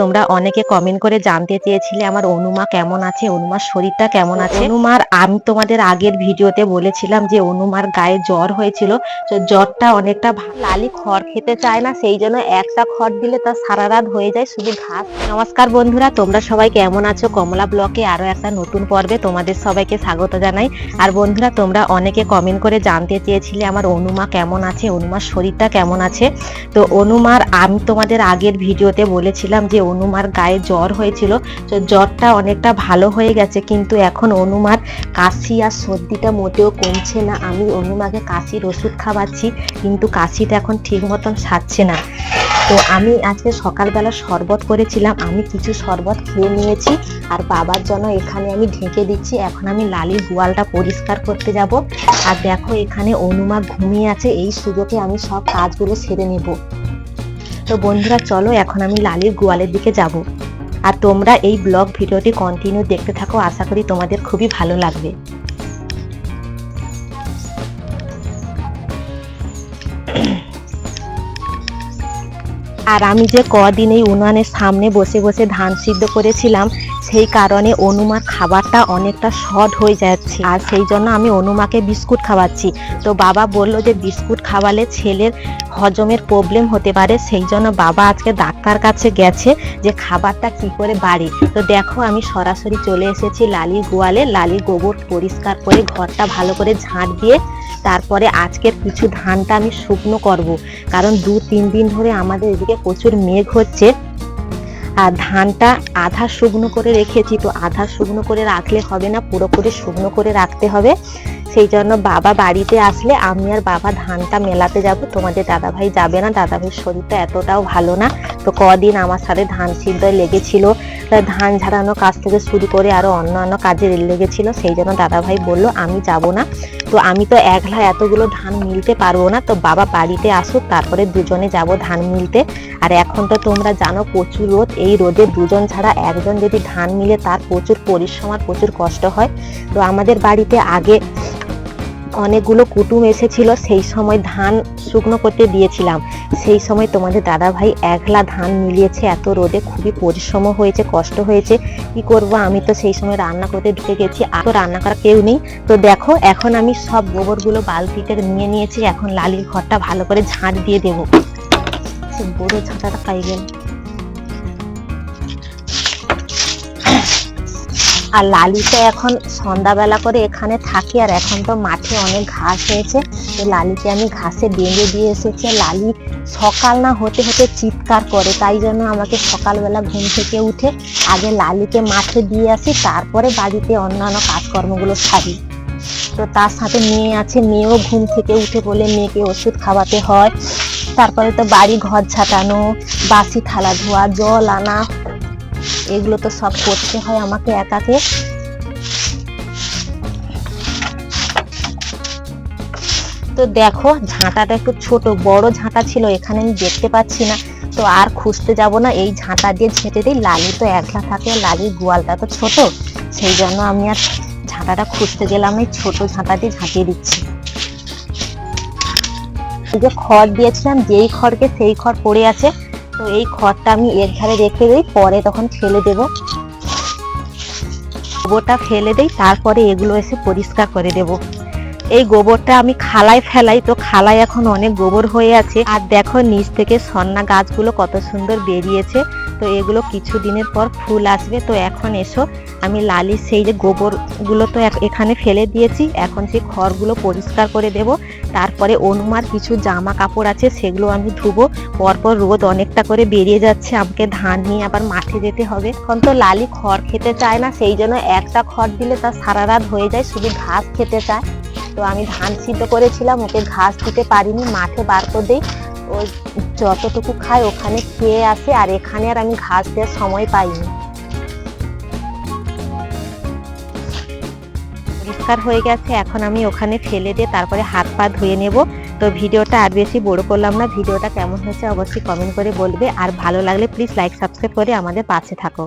তোমরা অনেকে কমেন্ট করে জানতে চেয়েছিলে আমার অনুমা কেমন আছে, অনুমার শরীরটা কেমন আছে? অনুমার, আমি তোমাদের আগের ভিডিওতে বলেছিলাম যে অনুমার গায়ে জ্বর হয়েছিল, তো জ্বরটা অনেকটা লালি খড় খেতে চায় না, সেই জন্য একটা খড় দিলে তার সারা রাত হয়ে যায়, শুধু ঘাস। নমস্কার বন্ধুরা, তোমরা সবাই কেমন আছো? কমলা ব্লকে আরও একটা নতুন পর্বে তোমাদের সবাইকে স্বাগত জানাই। আর বন্ধুরা, তোমরা অনেকে কমেন্ট করে জানতে চেয়েছিলে আমার অনুমা কেমন আছে, অনুমার শরীরটা কেমন আছে? তো অনুমার, আমি তোমাদের আগের ভিডিওতে বলেছিলাম যে অনুমার গায়ে জ্বর হয়েছিল। তো জ্বরটা অনেকটা ভালো হয়ে গেছে, কিন্তু এখন অনুমার কাশি আর সর্দিটা মোটেও কমছে না। আমি অনুমাকে কাশির ওষুধ খাওয়াচ্ছি, কিন্তু কাশিটা এখন ঠিক মতন সারছে না। তো আমি আজকে সকালবেলা শরবত করেছিলাম, আমি কিছু শরবত খেয়ে নিয়েছি, আর বাবার জন্য এখানে আমি ঢেকে দিচ্ছি। এখন আমি লালির গোয়ালটা পরিষ্কার করতে যাব। আর দেখো এখানে অনুমা ঘুমিয়ে আছে, এই সুযোগে আমি সব কাজগুলো সেরে নেব। তো বন্ধুরা, চলো এখন আমি লালির গোয়ালের দিকে যাব। আর তোমরা এই ব্লগ ভিডিওটি কন্টিনিউ দেখতে থাকো, আশা করি তোমাদের খুবই ভালো লাগবে। আর আমি যে কদিন এই উনানের সামনে বসে বসে ধান সিদ্ধ করেছিলাম সেই কারণে অনুমার খাবারটা অনেকটা শর্ট হয়ে যাচ্ছে। আর সেই জন্য আমি অনুমাকে বিস্কুট খাওয়াচ্ছি। তো বাবা বলল যে বিস্কুট খাওয়ালে ছেলের হজমের প্রবলেম হতে পারে। সেই জন্য বাবা আজকে ডাক্তার কাছে গেছে যে খাবারটা কি করে বাড়ে। তো দেখো আমি সরাসরি চলে এসেছি লালির গোয়ালে। লালির গোবর পরিষ্কার করে ঘরটা ভালো করে ঝাঁট দিয়ে তারপরে আজকের কিছু ধানটা আমি শুকনো করব। কারণ দু তিন দিন ধরে আমাদের এদিকে প্রচুর মেঘ হচ্ছে। আর ধানটা আধা শুকনো করে রেখেছি, তো আধা শুকনো করে রাখলে হবে না, পুরোপুরি শুকনো করে রাখতে হবে। সেই জন্য বাবা বাড়িতে আসলে আমি আর বাবা ধানটা মেলাতে যাব। তোমাদের দাদাভাই যাবে না, দাদাভাইয়ের শরীরটা এতটাও ভালো না। তো কদিন আমার সাথে ধান সিদ্ধ লেগেছিল ধান ঝাড়ানো কাজ থেকে শুরু করে আরও অন্যান্য কাজে লেগেছিল, সেই জন্য দাদাভাই বলল, আমি যাব না। তো আমি তো একলা এতগুলো ধান মিলতে পারব না, তো বাবা বাড়িতে আসুক, তারপরে দুজনে যাব ধান মিলতে। আর এখন তো তোমরা জানো প্রচুর রোদ, এই রোদে দুজন ছাড়া একজন যদি ধান মিলে তার প্রচুর পরিশ্রম আর প্রচুর কষ্ট হয়। তো আমাদের বাড়িতে আগে অনেকগুলো কুটুম এসেছিল, সেই সময় ধান শুকনো করতে দিয়েছিলাম। সেই সময় তোমাদের দাদা ভাই একলা ধান মিলিয়েছে, এত রোদে খুবই পরিশ্রম হয়েছে, কষ্ট হয়েছে। কি করব, আমি তো সেই সময় রান্না করতে ঢুকে গেছি, আর রান্না করা কেউ নেই। তো দেখো, এখন আমি সব গোবরগুলো বালতিতে নিয়ে নিয়েছি, এখন লালির ঘরটা ভালো করে ঝাঁট দিয়ে দেবো। বড় ঝাঁটাটা পাই গেল আর লালি তো এখন সন্ধ্যাবেলা করে এখানে থাকে, আর এখন তো মাঠে অনেক ঘাস হয়েছে। তো লালিকে আমি ঘাসে বেঁধে দিয়ে এসেছি। লালি সকাল না হতে হতে চিৎকার করে, তাই জন্য আমাকে সকালবেলা ঘুম থেকে উঠে আগে লালিকে মাঠে দিয়ে আসি, তারপরে বাড়িতে অন্যান্য কাজকর্মগুলো সারি। তো তার সাথে মেয়ে আছে, মেয়েও ঘুম থেকে উঠে বলে মেয়েকে ওষুধ খাওয়াতে হয়। তারপরে তো বাড়ি ঘর ছাটানো বাসি থালা ধোয়া, জল আনা এগুলো তো সব করতে হয় আমাকে একাকে। তো দেখো, ঝাঁটাটা একটু ছোট, বড় ঝাঁটা ছিল, এখানে আমি দেখতে পাচ্ছি না। তো আর খুঁজতে যাব না, এই ঝাঁটা দিয়ে ঝেঁটে দিই। লালি তো একলা থাকে, লালির গোয়ালটা তো ছোট। সেই জন্য আমি আর ঝাঁটাটা খুঁজতে গেলাম, এই ছোট ঝাঁটা দিয়ে ঝাঁটিয়ে দিচ্ছি। এই যে খড় দিয়েছিলাম, যেই খড়কে সেই খড় পড়ে আছে তো এই খড়টা আমি এর ঘরে রেখে দিই, পরে তখন ফেলে দেব। গোবরটা ফেলে দেই, তারপরে এগুলো এসে পরিষ্কার করে দেব। এই গোবরটা আমি খালায় ফেলাই। তো খালায় এখন অনেক গোবর হয়ে আছে। আর দেখো নিচ থেকে সন্না গাছগুলো কত সুন্দর বেরিয়েছে। তো এগুলো কিছু দিনের পর ফুল আসবে। তো এখন এসো, আমি লালি সেই যে গোবরগুলো তো এখানে ফেলে দিয়েছি। এখন সেই খড়গুলো পরিষ্কার করে দেব। তারপরে অনুমার কিছু জামা কাপড় আছে, সেগুলো আমি ধুবো। পরপর রোদ অনেকটা করে বেরিয়ে যাচ্ছে। আমাকে ধান নিয়ে আবার মাঠে যেতে হবে। এখন তো লালি খড় খেতে চায় না, সেই জন্য একটা খড় দিলে তার সারা রাত হয়ে যায়, শুধু ঘাস খেতে চায়। তো আমি ধান সিদ্ধ করেছিলাম, ওকে ঘাস দিতে পারিনি, মাঠে বার করে দিই। ও যতটুকু খায় ওখানে খেয়ে আসে, আর এখানে আর আমি ঘাস দেওয়ার সময় পাইনি। পরিষ্কার হয়ে গেছে, এখন আমি ওখানে ফেলে দিয়ে তারপরে হাত পা ধুয়ে নেব। তো ভিডিওটা আর বেশি বড় করলাম না, ভিডিওটা কেমন হয়েছে অবশ্যই কমেন্ট করে বলবে। আর ভালো লাগলে প্লিজ লাইক সাবস্ক্রাইব করে আমাদের পাশে থাকো।